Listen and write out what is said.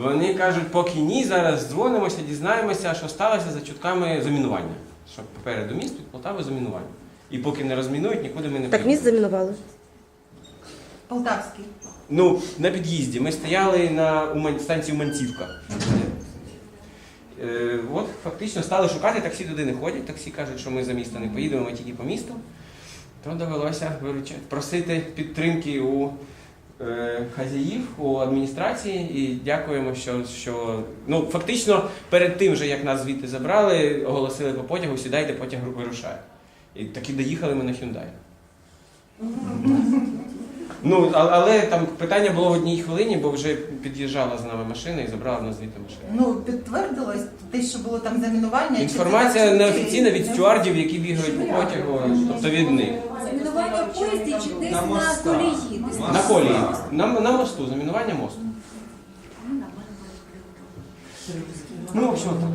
Вони кажуть, поки ні, зараз дзвонимося, дізнаємося, що сталося за чутками замінування. Що попереду міст під Полтавою замінування. І поки не розмінують, нікуди ми не Так міст замінували. Полтавський. Ну, на під'їзді. Ми стояли на Уман- станції Уманцівка. Е, от фактично стали шукати, таксі туди не ходять. Таксі кажуть, що ми за місто не поїдемо, ми тільки по місту. То довелося виручати, просити підтримки у хазяїв, у адміністрації і дякуємо, що, що ну, фактично перед тим, же, як нас звідти забрали, оголосили по потягу, сідайте, потяг вирушає. І таки доїхали ми на Hyundai. Ну, але там питання було в одній хвилині, бо вже під'їжджала з нами машина і забрала в нас звідти машину. Ну, підтвердилось те, що було там замінування. Інформація неофіційна від стюардів, які бігають по потягу, тобто від них. Поїзді чи десь На на колії? Десь На колії. На, на мосту, замінування мосту. Ну, в общем, так.